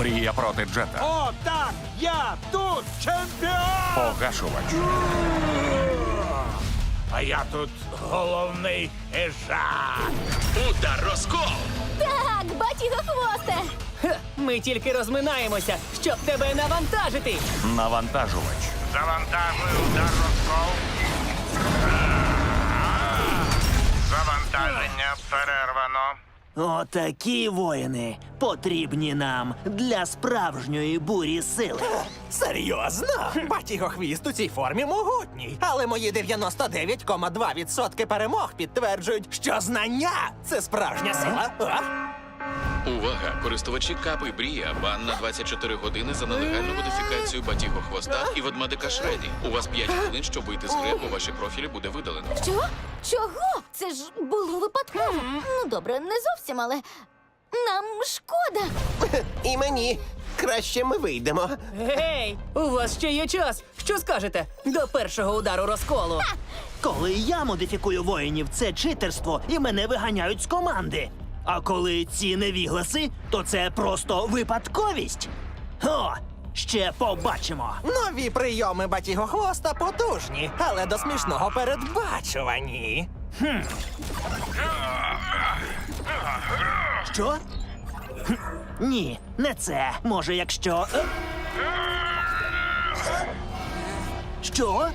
Брія проти Джета. О, так! Я тут чемпіон! Погашувач. А я тут головний хижак. Удар розкол! Так, батіго хвосте! Хе, Ми тільки розминаємося, щоб тебе навантажити. Навантажувач. Завантажую удар розкол. Завантаження перервано. Отакі воїни потрібні нам для справжньої бурі сили. Серйозно? Батігохвіст у цій формі могутній. Але мої 99,2% перемог підтверджують, що знання це справжня сила. А? Увага! Користувачі Кап і Брія бан на 24 години за нелегальну модифікацію батіго хвоста і ведмедика Шреді. У вас 5 хвилин, щоб вийти з гри, бо ваші профілі буде видалено. Що? Чого? Це ж було випадково. Ну, добре, не зовсім, але нам шкода. І мені. Краще ми вийдемо. Гей, у вас ще є час. Що скажете до першого удару розколу? Коли я модифікую воїнів, це читерство і мене виганяють з команди. А коли ці невігласи, то це просто випадковість. О, ще побачимо. Нові прийоми батігохвоста потужні, але до смішного передбачувані. Що? Хм, Ні, не це. Може, якщо. е? Що?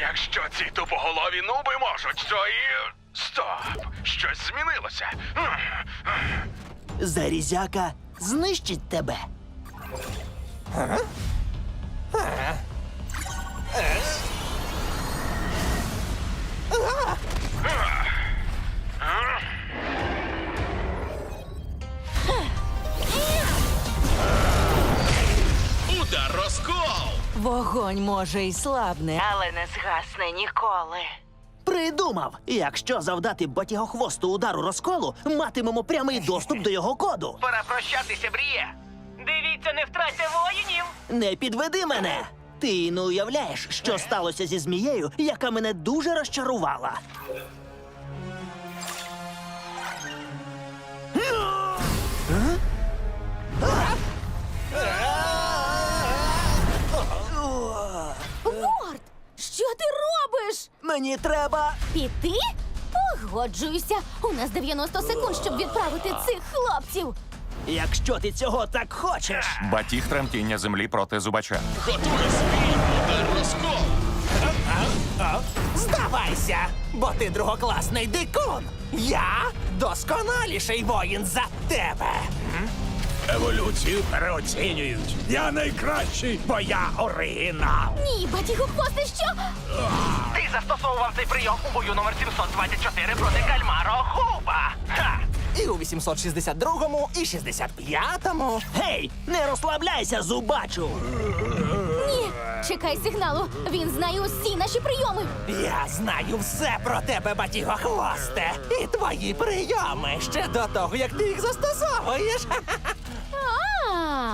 Якщо ці тупоголові нуби можуть, то і. Стоп! Щось змінилося. Зарізяка знищить тебе. Удар розкол! Вогонь може й слабне, але не згасне ніколи. Придумав, якщо завдати батігохвосту удару розколу, матимемо прямий доступ до його коду. Пора прощатися, Бріє. Дивіться, не втратьте воїнів. Не підведи мене. Ти не уявляєш, що сталося зі змією, яка мене дуже розчарувала. Мені треба. Піти? Погоджуюся. У нас 90 секунд, щоб відправити цих хлопців. Якщо ти цього так хочеш. Батіг тремтіння землі проти зубача. Готуй свій удар розкол! Здавайся, бо ти другокласний дикун. Я досконаліший воїн за тебе. Еволюцію переоцінюють. Я найкращий, бо я оригінал. Ні, батіго хвосте, що? Ти застосовував цей прийом у бою номер 724 проти кальмаро Хуба. Ха! І у 862-му, і 65-му. Гей, не розслабляйся, зубачу. Ні. Чекай сигналу. Він знає усі наші прийоми. Я знаю все про тебе, батігохвосте, і твої прийоми ще до того, як ти їх застосовуєш.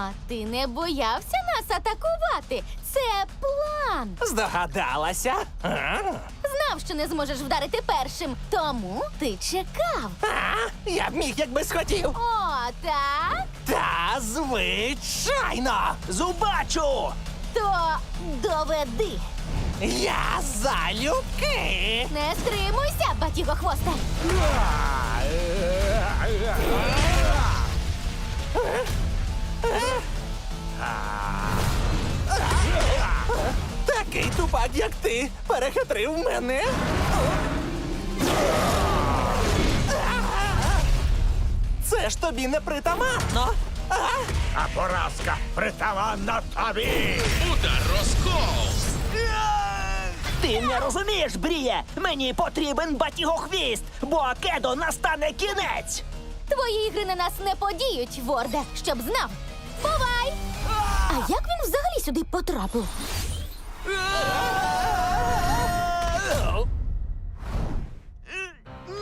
А, ти не боявся нас атакувати. Це план. Здогадалася? А? Знав, що не зможеш вдарити першим, тому ти чекав. А? Я б міг, якби схотів. О, так? Та звичайно. Зубачу! То доведи. Я залюбки. Не стримуйся, батіго хвоста. Такий тупак, як ти, перехитрив мене. Це ж тобі не притаманно. А? Поразка притаманна тобі. Удар розкол! Ти не розумієш, Бріє! Мені потрібен батігохвіст, бо Акедо настане кінець! Твої ігри на нас не подіють, Ворде, щоб знав. А як він взагалі сюди потрапив?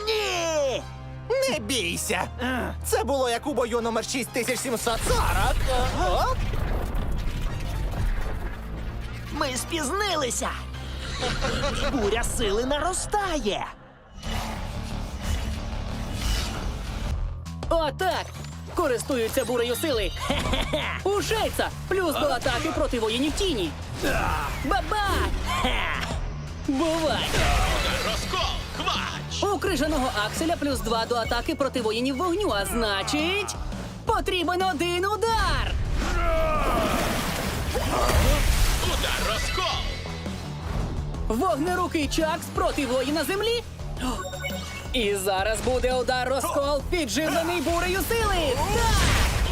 Ні! Не бійся. Це було як у бою номер 6740. Оп. Ми спізнилися! Буря сили наростає! Отак! Користуються бурею сили. У шейца плюс до атаки проти воїнів тіні. Баба! Бувай! Розкол! Квач! У крижаного акселя плюс два до атаки проти воїнів вогню, а значить. Потрібен один удар! Удар розкол! Вогнерукий Чакс проти воїна землі. І зараз буде удар розкол, підживлений бурею сили. Так!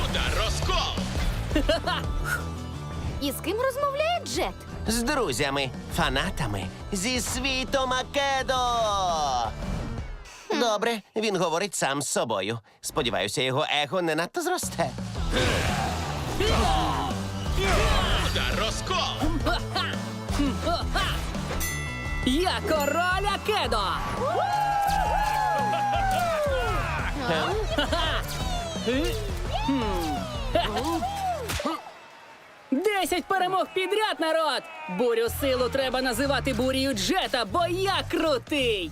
Удар розкол! І з ким розмовляє Джет? З друзями, фанатами зі світу Македо. Добре, він говорить сам з собою. Сподіваюся, його его не надто зросте. Удар розкол! Я король Акедо! Десять перемог підряд, народ! Бурю силу треба називати бурію Джета, бо я крутий!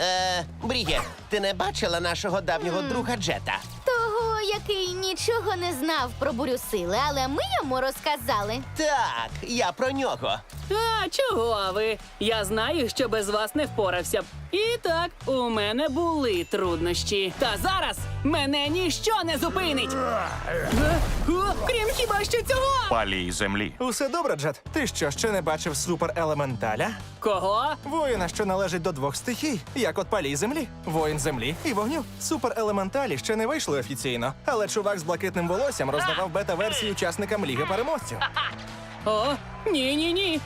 Е, Бріє, ти не бачила нашого давнього друга Джета? Того, який нічого не знав про бурю сили, але ми йому розказали. Так, я про нього. А чого ви? Я знаю, що без вас не впорався б. І так, у мене були труднощі. Та зараз мене ніщо не зупинить. Е? О, крім хіба що цього? Палій землі. Усе добре, Джет. Ти що, ще не бачив суперелементаля? Кого? Воїна, що належить до двох стихій, як от палій землі, воїн землі і вогню. Суперелементалі ще не вийшли офіційно, але чувак з блакитним волоссям роздавав бета-версії учасникам Ліги переможців. О, ні, ні, ні.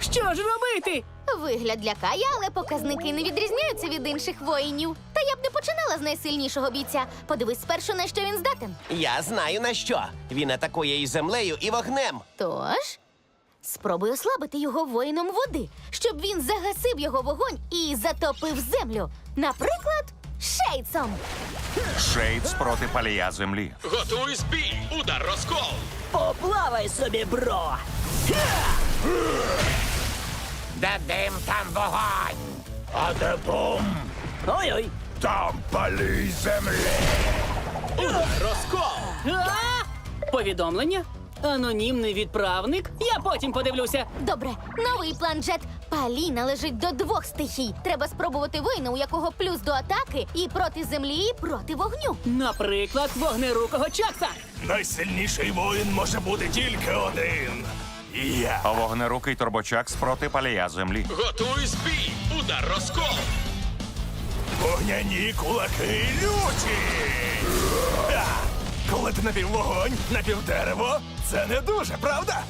Що ж робити? Вигляд лякає, але показники не відрізняються від інших воїнів. Та я б не починала з найсильнішого бійця. Подивись спершу, на що він здатен. Я знаю на що. Він атакує і землею, і вогнем. Тож, спробуй ослабити його воїном води, щоб він загасив його вогонь і затопив землю. Наприклад, шейцом. Шейдс проти палія землі. Готуй бій! Удар розкол! Поплавай собі, бро! Де дим, там вогонь. А де бум, Ой-ой! там палій землі. Удар розкол! А? Повідомлення? Анонімний відправник? Я потім подивлюся. Добре, новий план Джет. Палій належить до двох стихій. Треба спробувати воїна, у якого плюс до атаки і проти землі, і проти вогню. Наприклад, вогнерукого Чакса. Найсильніший воїн може бути тільки один. Я. Вогнерукий турбочакс проти палія землі. Готуй бій! Удар розкол! Вогняні кулаки люті. Ха! Коли ти напів вогонь, напів дерево, це не дуже, правда?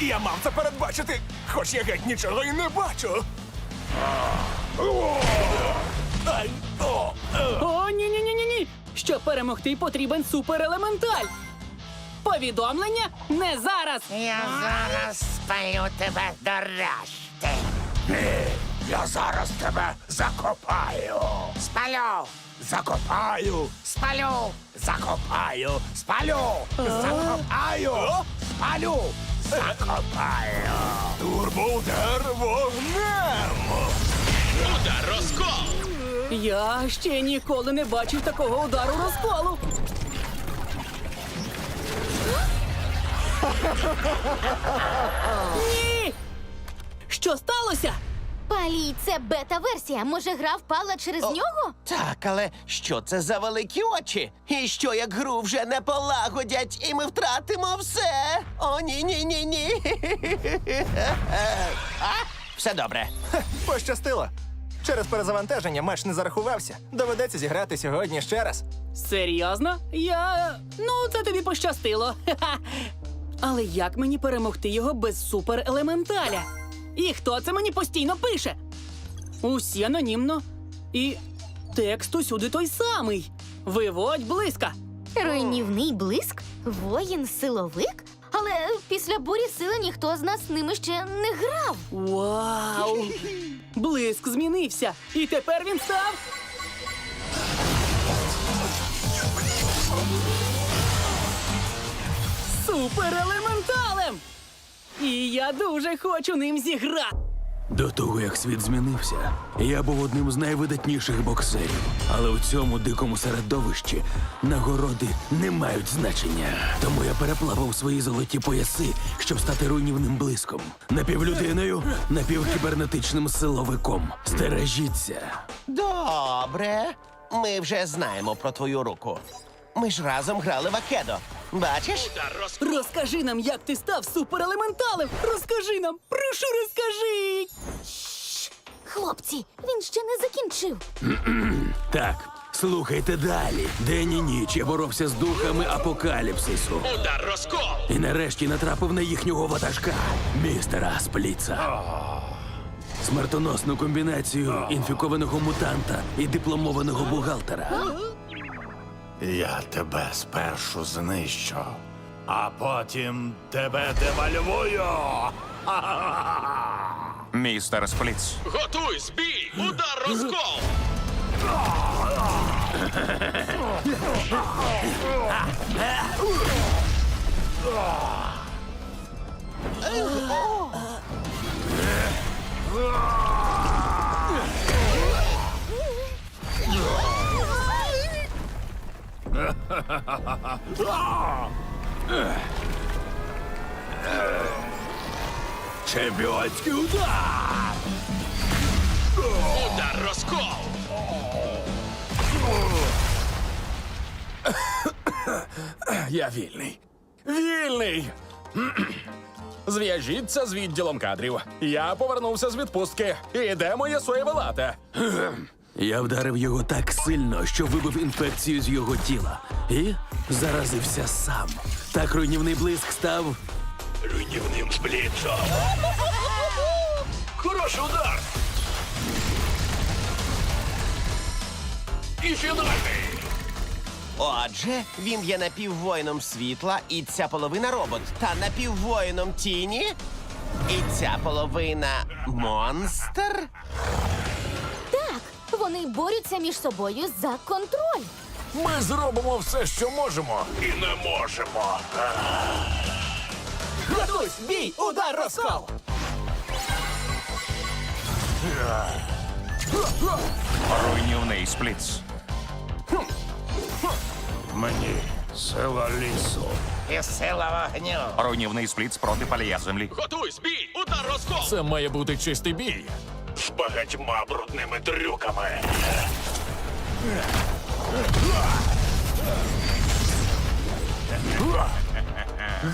Я мав це передбачити, хоч я геть нічого і не бачу. Ай, о, е. О, Щоб перемогти, потрібен суперелементаль. Повідомлення не зараз. Я зараз спаю тебе до решти. Ні, я зараз тебе закопаю. Спалю. Закопаю. Спалю. Закопаю. Спалю. Закопаю. Спалю. Закопаю. Турбоудар вогнем. Удар розкол! Я ще ніколи не бачив такого удару розколу. Ні! Що сталося? Палій це бета-версія. Може, гра впала через нього? Так, але що це за великі очі? І що як гру вже не полагодять, і ми втратимо все? О, ні, ні, ні, ні. А? Все добре. Пощастило. Через перезавантаження матч не зарахувався. Доведеться зіграти сьогодні ще раз. Серйозно? Я. Ну, це тобі пощастило. Ха-ха. Але як мені перемогти його без суперелементаля? І хто це мені постійно пише? Усі анонімно. І текст усюди той самий. Виводь близька. Руйнівний блиск? Воїн силовик? Але після бурі сили ніхто з нас з ними ще не грав. Вау! Блиск змінився. І тепер він став. Суперелементалем! І я дуже хочу ним зіграти. До того, як світ змінився, я був одним з найвидатніших боксерів. Але у цьому дикому середовищі нагороди не мають значення. Тому я переплавав свої золоті пояси, щоб стати руйнівним блиском. Напівлюдиною, напівкібернетичним силовиком. Стережіться. Добре. Ми вже знаємо про твою руку. Ми ж разом грали в Акедо. Бачиш? Розкажи нам, як ти став суперелементалем! Розкажи нам! Прошу, розкажи! Хлопці, він ще не закінчив. Так, слухайте далі. День і ніч я боровся з духами апокаліпсису. Удар розкол! І нарешті натрапив на їхнього ватажка, містера Спліца. Смертоносну комбінацію інфікованого мутанта і дипломованого бухгалтера. Я тебе спершу знищу, а потім тебе девальвую. Містер Спліц. Готуйсь, бій! Удар розкол! Чемпіонський удар! Удар розкол! Я вільний. Вільний. Зв'яжіться з відділом кадрів. Я повернувся з відпустки. І де моє соєве лате? Я вдарив його так сильно, що вибив інфекцію з його тіла. І заразився сам. Так руйнівний блиск став Руйнівним сплітом. Хороший удар. І фінальний. Отже, він є напіввоїном світла, і ця половина робот, та напіввоїном тіні. І ця половина монстр. Вони борються між собою за контроль. Ми зробимо все, що можемо. І не можемо. Готуйсь, бій, удар, розкол! Руйнівний Спліц. Мені сила лісу. І сила вогню. Руйнівний Спліц проти палія землі. Готуйсь, бій! Удар розкол! Це має бути чистий бій. З багатьма брудними трюками.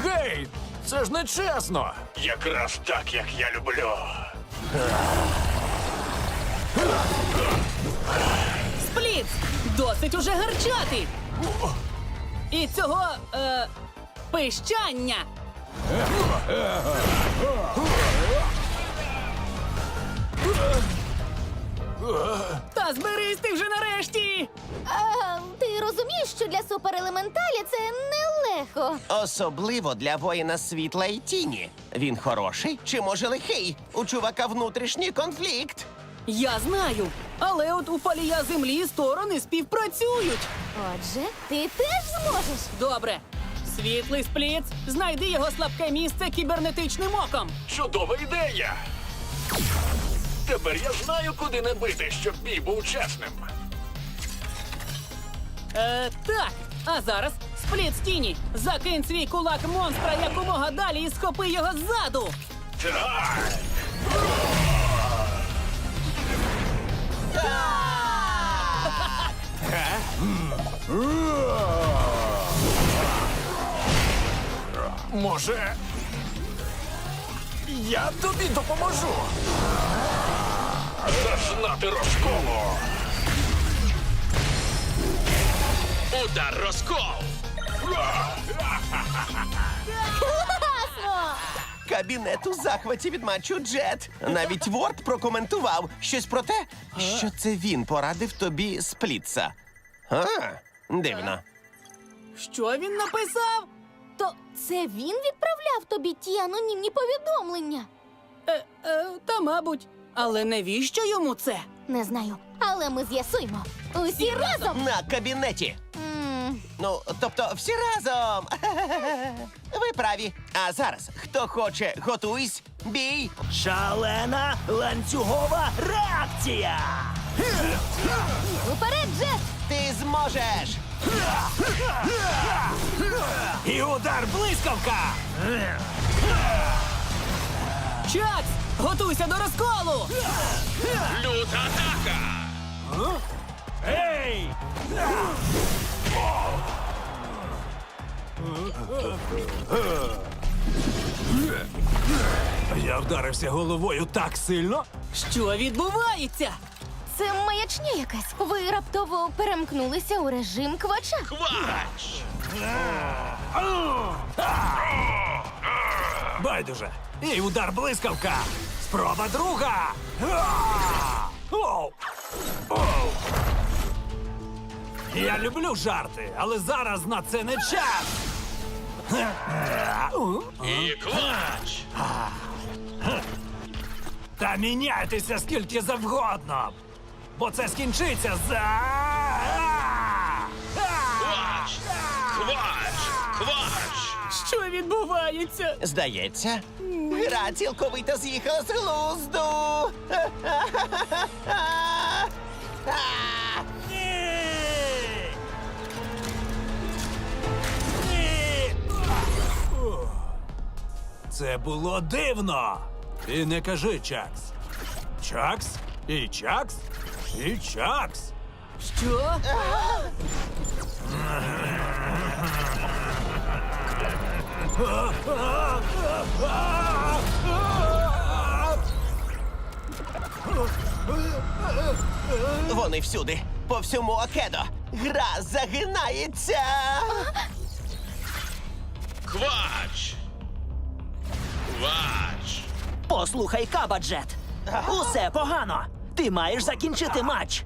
Гей! Це ж не чесно! Якраз так, як я люблю. Спліц! Досить уже гарчати! І цього е, пищання! Та зберись ти вже нарешті! А, ти розумієш, що для суперелементаля це нелегко. Особливо для воїна світла і тіні. Він хороший чи може лихий? У чувака внутрішній конфлікт. Я знаю, але от у палія землі сторони співпрацюють. Отже, ти теж зможеш. Добре. Світлий спліц, знайди його слабке місце кібернетичним оком. Чудова ідея. Тепер я знаю, куди не бити, щоб бій був чесним. Е, так. А зараз спліц тіні. Закинь свій кулак монстра якомога далі і схопи його ззаду. Так. Може. Я тобі допоможу. Зазнати розколу. Удар розкол! Кабінет у захваті від матчу Джет. Навіть Ворд прокоментував щось про те, що це він порадив тобі сплітса. А, дивно. Що він написав? То це він відправляв тобі ті анонімні повідомлення. Е, е, та мабуть. Але навіщо йому це? Не знаю, але ми з'ясуємо. Усі разом. На кабінеті. М, Ну, тобто, всі разом. Ви праві. А зараз, хто хоче, готуйсь, Бій! Шалена ланцюгова реакція! Уперед, Джет! Ти зможеш! І удар блискавка! Чакс, готуйся до розколу! Люта атака! Ей! Я вдарився головою так сильно. Що відбувається? Це маячня якась. Ви раптово перемкнулися у режим квача. Квач! Байдуже. І удар блискавка. Спроба друга. Оу! Оу! Я люблю жарти, але зараз на це не час. І квач! Та міняйтеся скільки завгодно. Бо це скінчиться за. Що відбувається? Здається, гра цілковито з'їхала з глузду. Це було дивно. І не кажи Чакс. Чакс і Чакс і Чакс. Що? Вони всюди, по всьому Окедо. Гра загинається. Квач! Квач! Послухай, Кабаджет. Усе погано. Ти маєш закінчити матч.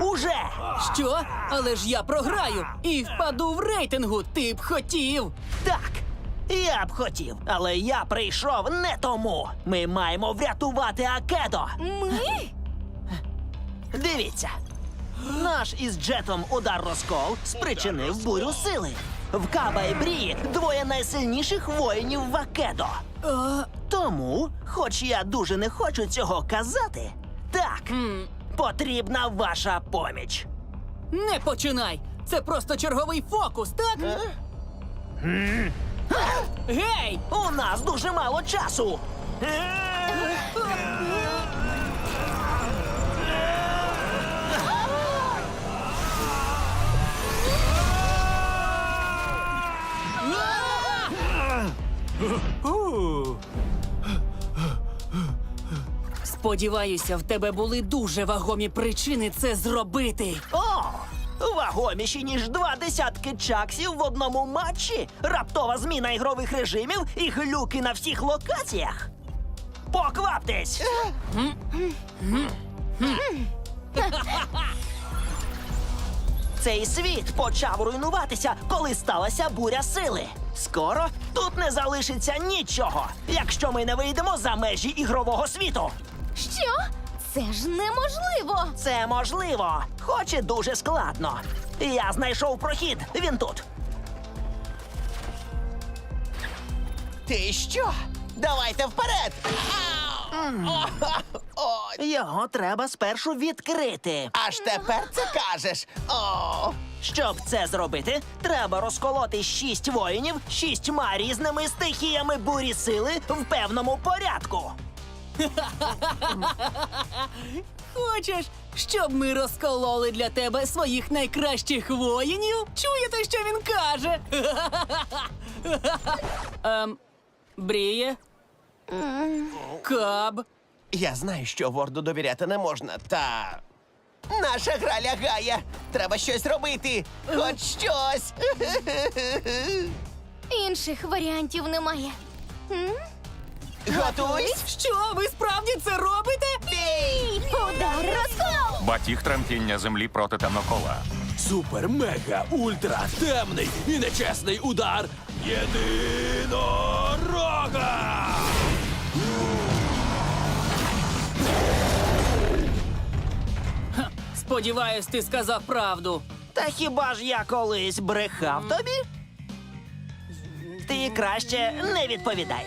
Уже! Що? Але ж я програю і впаду в рейтингу. Ти б хотів. Так. Я б хотів, але я прийшов не тому. Ми маємо врятувати Акедо. Ми? Дивіться. Наш із Джетом удар розкол спричинив бурю сили. В Каба і Брії двоє найсильніших воїнів в Акедо. Тому, хоч я дуже не хочу цього казати, так, потрібна ваша поміч. Не починай! Це просто черговий фокус, так? Гей! У нас дуже мало часу. Сподіваюся, в тебе були дуже вагомі причини це зробити. О! Вагоміші, ніж два десятки чаксів в одному матчі, раптова зміна ігрових режимів і глюки на всіх локаціях. Покваптесь! Цей світ почав руйнуватися, коли сталася буря сили. Скоро тут не залишиться нічого, якщо ми не вийдемо за межі ігрового світу. Що? Це ж неможливо. Це можливо, хоч і дуже складно. Я знайшов прохід. Він тут. Ти що? Давайте вперед! Його треба спершу відкрити. Аж тепер це кажеш. О, Щоб це зробити, треба розколоти шість воїнів шістьма різними стихіями бурі сили в певному порядку. Хочеш, щоб ми розкололи для тебе своїх найкращих воїнів? Чуєте, що він каже? ем, Бріє? Каб? я знаю, що Ворду довіряти не можна, та. Наша гра лягає. Треба щось робити. Хоч щось. Інших варіантів немає. М? Готуйсь. Що, ви справді це робите? Бій! Удар розкол! Батіг тремтіння землі проти темнокола. Супер, мега, ультра, темний і нечесний удар єдинорога! Сподіваюсь, ти сказав правду. Та хіба ж я колись брехав тобі? Ти краще не відповідай.